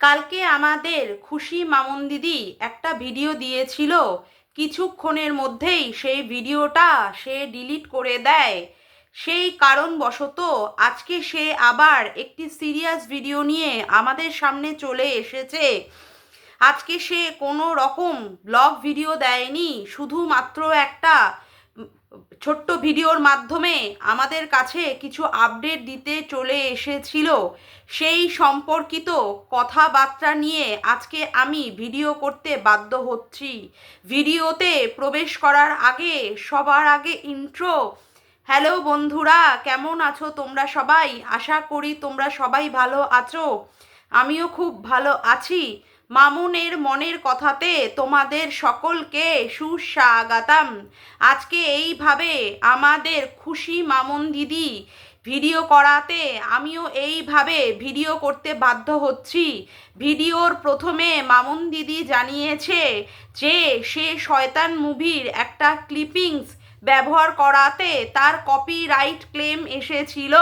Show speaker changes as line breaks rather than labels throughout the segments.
কালকে আমাদের খুশি মামুন দিদি একটা ভিডিও দিয়েছিল। কিছুক্ষণের মধ্যেই সেই ভিডিওটা সে ডিলিট করে দেয়। সেই কারণবশত আজকে সে আবার একটি সিরিয়াস ভিডিও নিয়ে আমাদের সামনে চলে এসেছে। আজকে সে কোনো রকম ব্লগ ভিডিও দেয়নি, শুধুমাত্র একটা ছোট্ট ভিডিওর মাধ্যমে আমাদের কাছে কিছু আপডেট দিতে চলে এসেছিল। সেই সম্পর্কিত কথাবার্তা নিয়ে আজকে আমি ভিডিও করতে বাধ্য হচ্ছি। ভিডিওতে প্রবেশ করার আগে, সবার আগে ইন্ট্রো হ্যালো বন্ধুরা, কেমন আছো তোমরা সবাই? আশা করি তোমরা সবাই ভালো আছো। আমিও খুব ভালো আছি। মামুনের মনের কথাতে তোমাদের সকলকে সুস্বাগতম। আজকে এইভাবে আমাদের খুশি মামুন দিদি ভিডিও করাতে আমিও এইভাবে ভিডিও করতে বাধ্য হচ্ছি। ভিডিওর প্রথমে মামুন দিদি জানিয়েছে যে, সে শয়তান মুভির একটা ক্লিপিংস ব্যবহার করাতে তার কপিরাইট ক্লেম এসেছিল।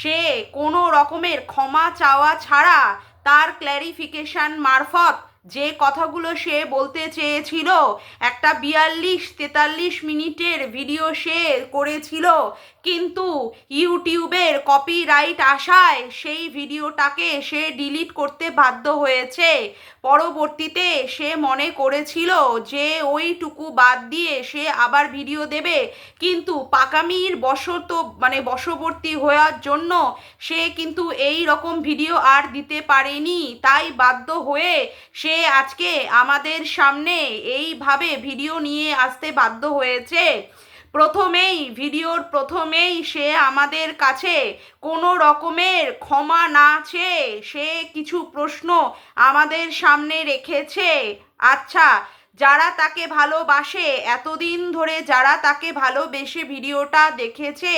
সে কোনো রকমের ক্ষমা চাওয়া ছাড়া তার ক্ল্যারিফিকেশন মারফত যে কথাগুলো সে বলতে চেয়েছিল, একটা বিয়াল্লিশ তেতাল্লিশ মিনিটের ভিডিও সে করেছিল। কিন্তু ইউটিউবের কপিরাইট আসায় সেই ভিডিওটাকে সে ডিলিট করতে বাধ্য হয়েছে। পরবর্তীতে সে মনে করেছিল যে ওইটুকু বাদ দিয়ে সে আবার ভিডিও দেবে। কিন্তু পাকামির বশত মানে বশবর্তী হওয়ার জন্য সে কিন্তু এই রকম ভিডিও আর দিতে পারেনি। তাই বাধ্য হয়ে সে আজকে আমাদের সামনে এইভাবে ভিডিও নিয়ে আসতে বাধ্য হয়েছে। প্রথমেই, ভিডিওর প্রথমেই সে আমাদের কাছে কোনো রকমের ক্ষমা না চেয়ে সে কিছু প্রশ্ন আমাদের সামনে রেখেছে। আচ্ছা যারা তাকে ভালোবাসে, এতদিন ধরে যারা তাকে ভালোবেসে ভিডিওটা দেখেছে,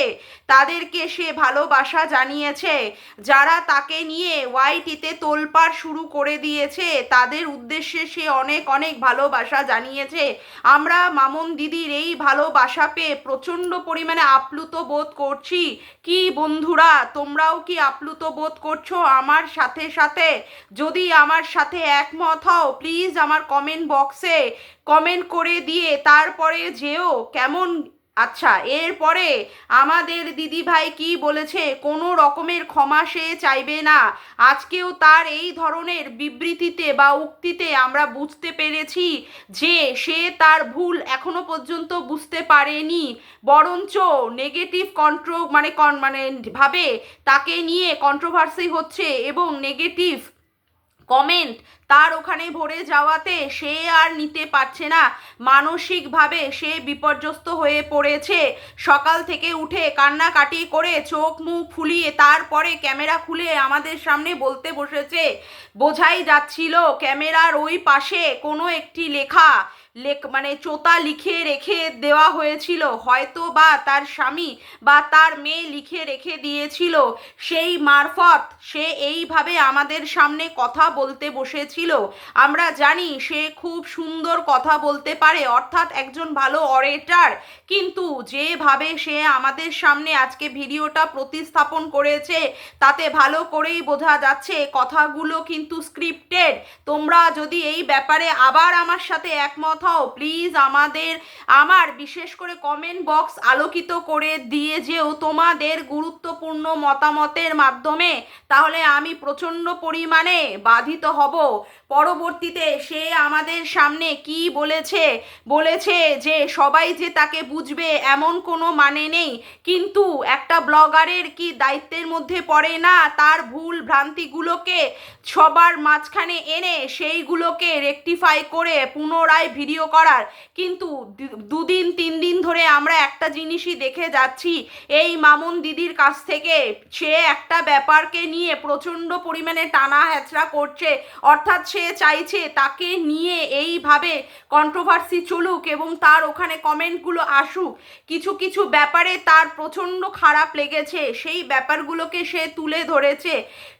তাদেরকে সে ভালোবাসা জানিয়েছে। যারা তাকে নিয়ে ওয়াইটিতে তোলপাড় শুরু করে দিয়েছে, তাদের উদ্দেশ্যে সে অনেক অনেক ভালোবাসা জানিয়েছে। আমরা মামুন দিদির এই ভালোবাসা পেয়ে প্রচণ্ড পরিমাণে আপ্লুত বোধ করছি। কি বন্ধুরা, তোমরাও কি আপ্লুত বোধ করছ আমার সাথে সাথে? যদি আমার সাথে একমত হও প্লিজ আমার কমেন্ট বক্সে কমেন্ট করে দিয়ে তারপরে যেও, কেমন? আচ্ছা এরপরে আমাদের দিদি ভাই কি বলেছে? কোনো রকমের ক্ষমা সে চাইবে না। আজকেও তার এই ধরনের বিবৃতিতে বা উক্তিতে আমরা বুঝতে পেরেছি যে সে তার ভুল এখনও পর্যন্ত বুঝতে পারেনি। বরঞ্চ নেগেটিভ কন্ট্রো মানে কন- মানে ভাবে তাকে নিয়ে কন্ট্রোভার্সি হচ্ছে এবং নেগেটিভ কমেন্ট, তার ওখানে ভরে যাওয়াতে সে আর নিতে পারছে না। মানসিকভাবে সে বিপর্যস্ত হয়ে পড়েছে। সকাল থেকে উঠে কান্নাকাটি করে চোখ মুখ ফুলিয়ে তারপরে ক্যামেরা খুলে আমাদের সামনে বলতে বসেছে, বোঝাই যাচ্ছিল ক্যামেরার ওই পাশে কোনো একটি লেখা লেখ মানে চোতা লিখে রেখে দেওয়া হয়েছিল। হয়তো বা তার স্বামী বা তার মেয়ে লিখে রেখে দিয়েছিল। সেই মারফত সে এইভাবে আমাদের সামনে কথা বলতে বসেছিল। আমরা জানি সে খুব সুন্দর কথা বলতে পারে, অর্থাৎ একজন ভালো অরেটার কিন্তু যেভাবে সে আমাদের সামনে আজকে ভিডিওটা প্রতিস্থাপন করেছে, তাতে ভালো করেই বোঝা যাচ্ছে কথাগুলো কিন্তু স্ক্রিপ্টেড তোমরা যদি এই ব্যাপারে আবার আমার সাথে একমত হও প্লিজ আমাদের, আমার বিশেষ করে কমেন্ট বক্স আলোকিত করে দিয়ে যেও তোমাদের গুরুত্বপূর্ণ মতামতের মাধ্যমে। তাহলে আমি প্রচণ্ড পরিমাণে বাধিত হব। পরবর্তীতে সে আমাদের সামনে কি বলেছে? বলেছে যে সবাই যে তাকে বুঝবে এমন কোনো মানে নেই। কিন্তু একটা ব্লগারের কি দায়িত্বের মধ্যে পড়ে না? তার ভুল ভ্রান্তিগুলোকে সবার মাঝখানে এনে সেইগুলোকে রেকটিফাই করে পুনরায় ভিডিও করার। কিন্তু দুদিন তিন দিন ধরে আমরা একটা জিনিসই দেখে যাচ্ছি। এই মামুন দিদির কাছ থেকে সে একটা ব্যাপারকে নিয়ে প্রচণ্ড পরিমাণে টানা হেঁচড়া করছে। অর্থাৎ সে চাইছে তাকে নিয়ে এইভাবে কন্ট্রোভার্সি চলুক এবং তার ওখানে কমেন্টগুলো আসুক। কিছু কিছু ব্যাপারে তার প্রচণ্ড খারাপ লেগেছে। সেই ব্যাপারগুলোকে সে তুলে ধরেছে।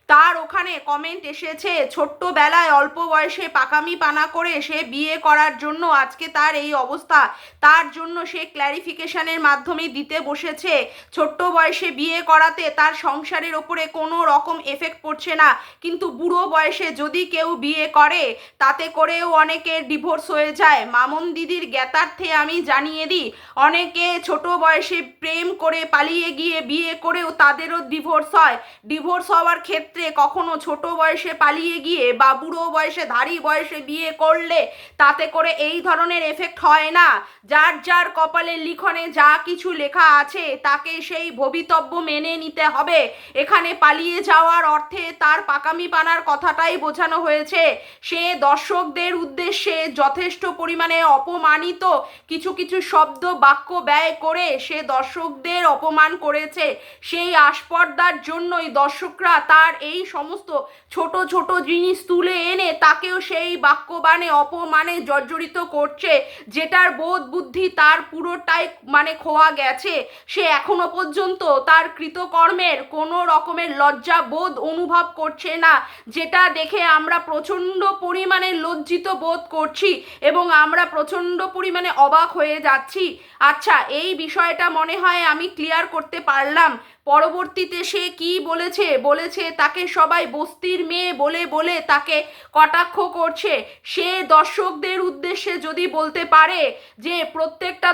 তার ওখানে কমেন্ট এসেছে, ছোট্টবেলায় অল্প বয়সে পাকামি পানা করে সে বিয়ে করার জন্য আজকে তার এই অবস্থা। তার জন্য সে ক্ল্যারিফিকেশানের মাধ্যমে দিতে বসেছে। ছোট্ট বয়সে বিয়ে করাতে তার সংসারের ওপরে কোনো রকম এফেক্ট পড়ছে না। কিন্তু বুড়ো বয়সে যদি কেউ বিয়ে করে, তাতে করেও অনেকের ডিভোর্স হয়ে যায়। মামন দিদির জ্ঞাতার্থে আমি জানিয়ে দিই, অনেকে ছোট বয়সে প্রেম করে পালিয়ে গিয়ে বিয়ে করেও তাদেরও ডিভোর্স হয়। ডিভোর্স হওয়ার ক্ষেত্রে কখনো ছোট বয়সে পালিয়ে গিয়ে বা বুড়ো বয়সে ধারী বয়সে বিয়ে করলে তাতে করে এই ধরনের এফেক্ট হয় না। যার যার কপালে লিখনে যা কিছু লেখা আছে তাকে সেই ভবিতব্য মেনে নিতে হবে। এখানে পালিয়ে যাওয়ার অর্থে তার পাকামি পানার কথাটাই বোঝানো হয়েছে। সে দর্শকদের উদ্দেশ্যে যথেষ্ট পরিমাণে অপমানিত কিছু কিছু শব্দ বাক্য ব্যয় করে সে দর্শকদের অপমান করেছে। সেই আস্পর্দার জন্যই দর্শকরা তার এই সমস্ত ছোট ছোট জিনিস তুলে এনে তাকেও সেই বাক্যবাণে, অপমানে জর্জরিত করছে, যেটার বোধ বুদ্ধি তার পুরোটাই মানে খোয়া গেছে, সে এখনও পর্যন্ত তার কৃতকর্মের কোনো রকমের লজ্জা বোধ অনুভব করছে না, যেটা দেখে আমরা প্রচণ্ড পরিমাণে লজ্জিত বোধ করছি এবং আমরা প্রচণ্ড পরিমাণে অবাক হয়ে যাচ্ছি। আচ্ছা এই বিষয়টা মনে হয় আমি ক্লিয়ার করতে পারলাম। পরবর্তীতে সে কি বলেছে? বলেছে, তাকে সবাই বস্তির মেয়ে বলে বলে তাকে কটাক্ষ করছে। সে দর্শকদের উদ্দেশ্যে যদি বলতে পারে যে প্রত্যেকটা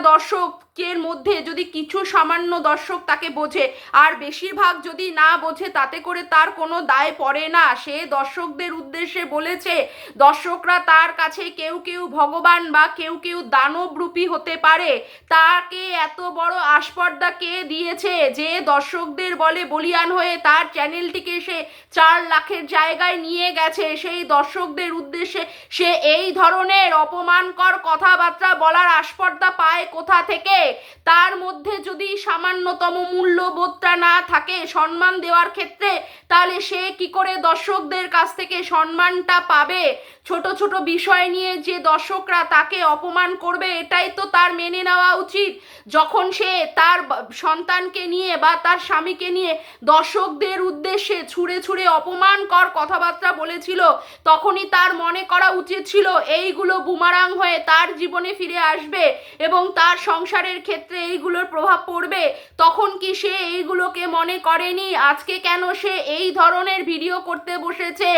দর্শকের মধ্যে যদি কিছু সামান্য দর্শক তাকে বোঝে, আর বেশিরভাগ যদি না বোঝে তাতে করে তার কোনো দায় পড়ে না। সে দর্শকদের উদ্দেশ্যে বলেছে, দর্শকরা তার কাছে কেউ কেউ ভগবান বা কেউ কেউ দানবরূপী হতে পারে। তাকে এত বড় আস্পর্দা কে দিয়েছে যে দর্শকদের বলে বলিয়ান হয়ে তার চ্যানেলটিকে সে চার লাখের জায়গায় নিয়ে গেছে। সেই দর্শকদের উদ্দেশ্যে সে এই ধরনের অপমানকর কথাবার্তা বলার আস্পর্দা পায় কোথা থেকে? তার মধ্যে যদি সামান্যতম মূল্যবোধটা না থাকে সম্মান দেওয়ার ক্ষেত্রে, তাহলে সে কি করে দর্শকদের কাছ থেকে সম্মানটা পাবে? ছোট ছোট বিষয় নিয়ে যে দর্শকরা তাকে অপমান করবে, এটাই তো তার মেনে নেওয়া উচিত। যখন সে তার সন্তানকে নিয়ে বা তার স্বামীকে নিয়ে দর্শকদের উদ্দেশ্যে ছুঁড়ে ছুঁড়ে অপমানকর কথাবার্তা বলেছিল, তখনই তার মনে করা উচিত ছিল, এইগুলো বুমারাং হয়ে তার জীবনে ফিরে আসবে এবং তার সংসারের ক্ষেত্রে এইগুলোর প্রভাব পড়বে? তখন কি সে এইগুলোকে মনে করেনি? আজকে কেন সে এই ধরনের ভিডিও করতে বসেছে?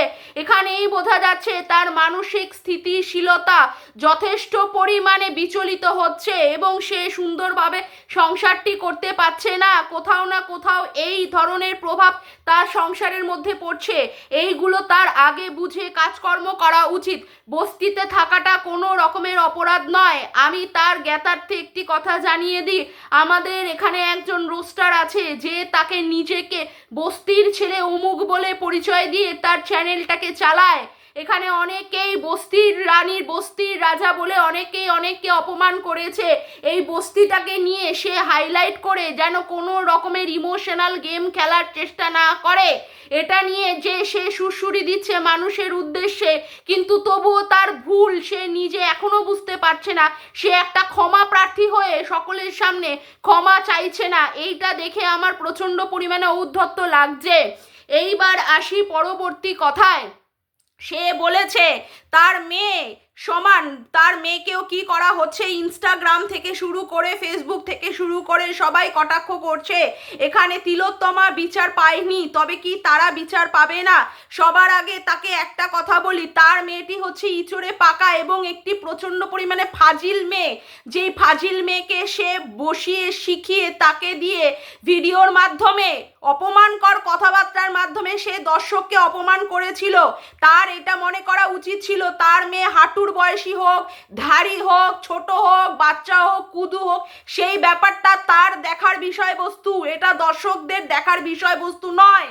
এখানেই বোঝা যাচ্ছে তার মানসিক স্থিতিশীলতা যথেষ্ট পরিমাণে বিচলিত হচ্ছে এবং সে সুন্দরভাবে সংসারটি করতে পারছে না। কোথাও না কোথাও এই ধরনের প্রভাব তার সংসারের মধ্যে পড়ছে। এইগুলো তার আগে বুঝে কাজকর্ম করা উচিত। বস্তিতে থাকাটা কোনো রকমের অপরাধ নয়। আমি তার জ্ঞাতার্থে একটি কথা জানিয়ে দিই। আমাদের এখানে একজন রোস্টার আছে, যে তাকে নিজেকে বস্তির ছেলে অমুক বলে পরিচয় দিয়ে তার চ্যানেলটাকে চালায়। এখানে অনেকেই বস্তির রানীর বস্তির রাজা বলে অনেকেই অনেককে অপমান করেছে। এই বস্তিটাকে নিয়ে সে হাইলাইট করে যেন কোনো রকমের ইমোশনাল গেম খেলার চেষ্টা না করে। এটা নিয়ে যে সে সুরসুরি দিচ্ছে মানুষের উদ্দেশ্যে, কিন্তু তবুও তার ভুল সে নিজে এখনও বুঝতে পারছে না। সে একটা ক্ষমা প্রার্থী হয়ে সকলের সামনে ক্ষমা চাইছে না। এইটা দেখে আমার প্রচণ্ড পরিমাণে ঔদ্ধত্য লাগছে। এইবার আসি পরবর্তী কথায়। সে বলেছে, তার মেয়ে সমান, তার মেয়েকেও কি করা হচ্ছে? ইনস্টাগ্রাম থেকে শুরু করে ফেসবুক থেকে শুরু করে সবাই কটাক্ষ করছে। এখানে তিলোত্তমা বিচার পায়নি, তবে কি তারা বিচার পাবে না? সবার আগে তাকে একটা কথা বলি, তার মেয়েটি হচ্ছে ইচড়ে পাকা এবং একটি প্রচণ্ড পরিমাণে ফাজিল মেয়ে। যেই ফাজিল মেয়েকে সে বসিয়ে, শিখিয়ে তাকে দিয়ে ভিডিওর মাধ্যমে অপমানকর কথাবার্তার মাধ্যমে সে দর্শককে অপমান করেছিল। তার এটা মনে করা উচিত ছিল, তার মেয়ে হাঁটুর বয়সী হোক, ধাড়ি হোক, ছোট হোক, বাচ্চা হোক, কুদু হোক, সেই ব্যাপারটা তার দেখার বিষয়বস্তু, এটা দর্শকদের দেখার বিষয়বস্তু নয়।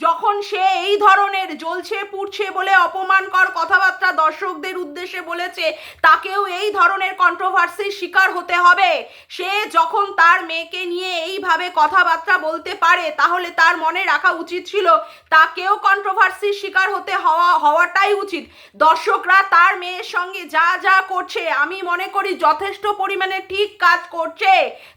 যখন সে এই ধরনের জ্বলছে, পুড়ছে বলে অপমানকর কথাবার্তা দর্শকদের উদ্দেশ্যে বলেছে, তাকেও এই ধরনের কন্ট্রোভার্সির শিকার হতে হবে। সে যখন তার মেয়েকে নিয়ে এইভাবে কথাবার্তা বলতে পারে, তাহলে তার মনে রাখা উচিত ছিল, তাকেও কন্ট্রোভার্সির শিকার হতে হওয়া, হওয়াটাই উচিত। দর্শকরা তার মেয়ের সঙ্গে যা যা করছে, আমি মনে করি যথেষ্ট পরিমাণে ঠিক কাজ করছে।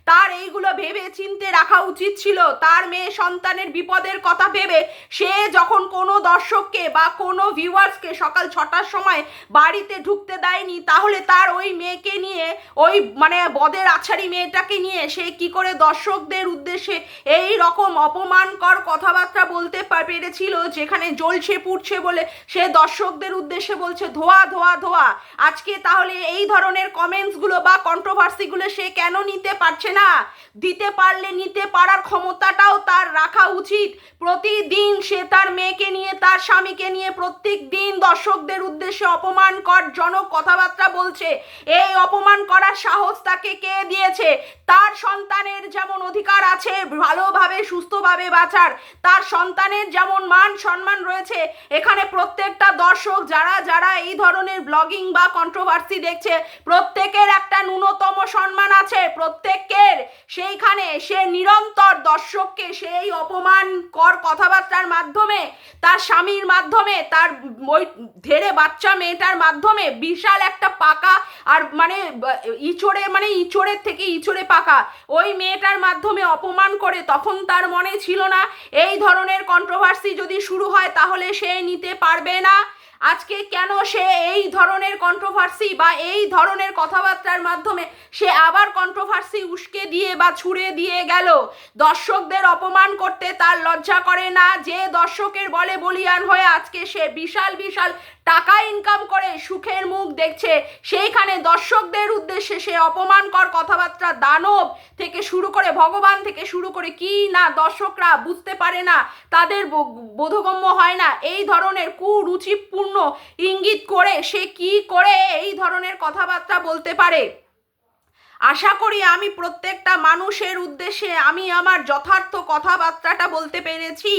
তার এইগুলো ভেবে চিনতে রাখা উচিত ছিল। তার মেয়ে সন্তানের বিপদের কথা ভেবে সে যখন কোনো দর্শককে বা কোনো ভিউয়ার্সকে সকাল ছটার সময় বাড়িতে ঢুকতে দেয়নি, তাহলে তার ওই মেয়েকে নিয়ে, ওই মানে বদের আছাড়ি মেয়েটাকে নিয়ে সে কি করে দর্শকদের উদ্দেশ্যে এই রকম অপমানকর কথাবার্তা বলতে পেরেছিল যেখানে জ্বলছে, পুড়ছে বলে সে দর্শকদের উদ্দেশ্যে বলছে, ধোয়া ধোয়া ধোয়া, আজকে তাহলে এই ধরনের কমেন্টসগুলো বা কন্ট্রোভার্সিগুলো সে কেন নিতে পারছে না? দিতে পারলে নিতে পারার ক্ষমতাটাও তার রাখা উচিত। প্রতিদিন সে তার মেয়েকে নিয়ে, তার স্বামীকে নিয়ে প্রত্যেক দিন দর্শকদের উদ্দেশ্যে অপমানকর জনক কথাবার্তা বলছে। এই অপমান করার সাহস তাকে কে দিয়েছে? তার সন্তানের যেমন অধিকার আছে, ভালোভাবে, সুস্থভাবে বাঁচার। তার সন্তানের যেমন মান সম্মান রয়েছে, এখানে প্রত্যেকটা দর্শক যারা যারা এই ধরনের ব্লগিং বা কন্ট্রোভার্সি দেখছে, প্রত্যেকের একটা ন্যূনতম সম্মান আছে। প্রত্যেকের সেইখানে সে নিরন্তর দর্শককে সেই অপমান কর কথাবার্তার মাধ্যমে, তার স্বামীর মাধ্যমে, তার ওই ধেড়ে বাচ্চা মেয়েটার মাধ্যমে বিশাল একটা পাকা আর মানে ইচড়ে মানে ইচড়ের থেকে ইচড়ে পাকা। ওই মেয়েটার মাধ্যমে অপমান করে তখন তার মনে ছিল না, এই ধরনের কন্ট্রোভার্সি যদি শুরু হয় তাহলে সে নিতে পারবে না। আজকে কেন সে এই ধরনের কন্ট্রোভার্সি বা এই ধরনের কথাবার্তার মাধ্যমে সে আবার কন্ট্রোভার্সি উস্কে দিয়ে বা ছুড়ে দিয়ে গেল? দর্শকদের অপমান করতে তার লজ্জা করে না, যে দর্শকের বলে বলিয়ান হয়ে আজকে সে বিশাল বিশাল টাকা ইনকাম করে দেখছে, সেইখানে দর্শকদের উদ্দেশ্যে সে অপমানকর কথাবার্তা দানব থেকে শুরু করে ভগবান থেকে শুরু করে কি না দর্শকরা বুঝতে পারে না, তাদের বোধগম্য হয় না। এই ধরনের কুরুচিপূর্ণ ইঙ্গিত করে সে কি করে এই ধরনের কথাবার্তা বলতে পারে? আশা করি আমি প্রত্যেকটা মানুষের উদ্দেশ্যে আমি আমার যথার্থ কথাবার্তাটা বলতে পেরেছি।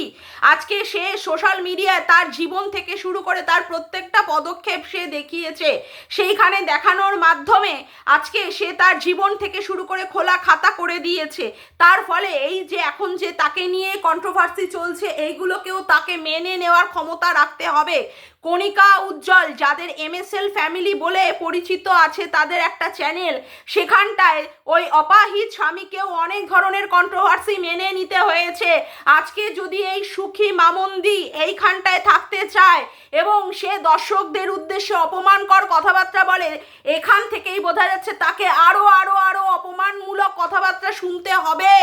আজকে সে সোশ্যাল মিডিয়ায় তার জীবন থেকে শুরু করে তার প্রত্যেকটা পদক্ষেপ সে দেখিয়েছে। সেইখানে দেখানোর মাধ্যমে আজকে সে তার জীবন থেকে শুরু করে খোলা খাতা করে দিয়েছে। তার ফলে এই যে এখন যে তাকে নিয়ে কন্ট্রোভার্সি চলছে, এইগুলোকেও তাকে মেনে নেওয়ার ক্ষমতা রাখতে হবে। কণিকা উজ্জ্বল, যাদের এমএসএল ফ্যামিলি বলে পরিচিত আছে তাদের একটা চ্যানেল সেখানটায় ওই অপাহিত স্বামীকেও অনেক ধরনের কন্ট্রোভার্সি মেনে নিতে হয়েছে। আজকে যদি এই সুখী মামন্দি এইখানটায় থাকতে চায় এবং সে দর্শকদের উদ্দেশ্যে অপমানকর কথাবার্তা বলে, এখান থেকেই বোঝা যাচ্ছে তাকে আরও আরও আরও অপমানমূলক কথাবার্তা শুনতে হবে।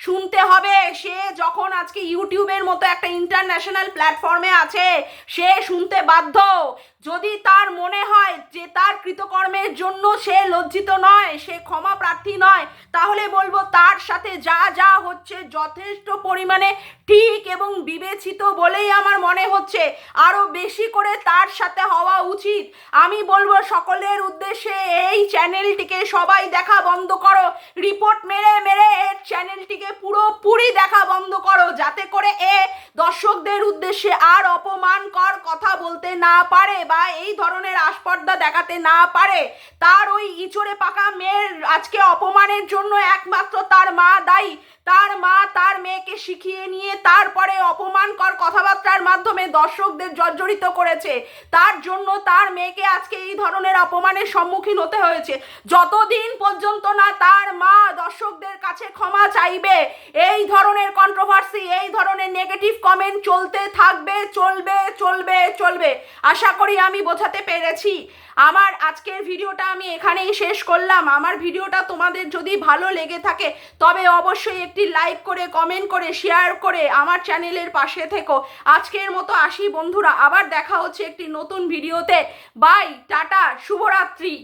শুনতে হবে। সে যখন আজকে ইউটিউবের মতো একটা ইন্টারন্যাশনাল প্ল্যাটফর্মে আছে, সে শুনতে বাধ্য। যদি তার মনে হয় যে তার কৃতকর্মের জন্য সে লজ্জিত নয়, সে ক্ষমা প্রার্থী নয় তাহলে বলব তার সাথে যা যা হচ্ছে যথেষ্ট পরিমাণে ঠিক এবং বিবেচিত বলেই আমার মনে হচ্ছে। আরও বেশি করে তার সাথে হওয়া উচিত। আমি বলব সকলের উদ্দেশ্যে এই চ্যানেলটিকে সবাই দেখা বন্ধ করো। রিপোর্ট মেরে মেরে এর চ্যানেলটিকে পুরোপুরি দেখা বন্ধ করো। যাতে করে এ দর্শকদের উদ্দেশ্যে আর অপমানকর কথা বলতে না পারে বা এই ধরনের আস্পর্ধা দেখাতে না পারে। তার ওই ইচড়ে পাকা মেয়ের আজকে অপমানের জন্য একমাত্র তার মা দায়ী। তার মা তার মেয়েকে শিখিয়ে নিয়ে তারপরে অপমানকর কথাবার্তার মাধ্যমে দর্শকদের জর্জরিত করেছে। তার জন্য তার মেয়েকে আজকে এই ধরনের অপমানের সম্মুখীন হতে হয়েছে। যতদিন পর্যন্ত না তার মা দর্শকদের কাছে ক্ষমা চাইবে, এই ধরনের কন্ট্রোভার্সি এই ধরনের নেগেটিভ কমেন্ট চলতে থাকবে, চলবে চলবে চলবে। আশা করি আমি বোঝাতে পেরেছি। আমার আজকের ভিডিওটা আমি এখানেই শেষ করলাম। আমার ভিডিওটা তোমাদের যদি ভালো লেগে থাকে, তবে অবশ্যই একটি লাইক করে কমেন্ট করে শেয়ার করে আমার চ্যানেলের পাশে থেকো। আজকের মতো আসি বন্ধুরা, আবার দেখা হচ্ছে একটি নতুন ভিডিওতে বাই টাটা, শুভরাত্রি।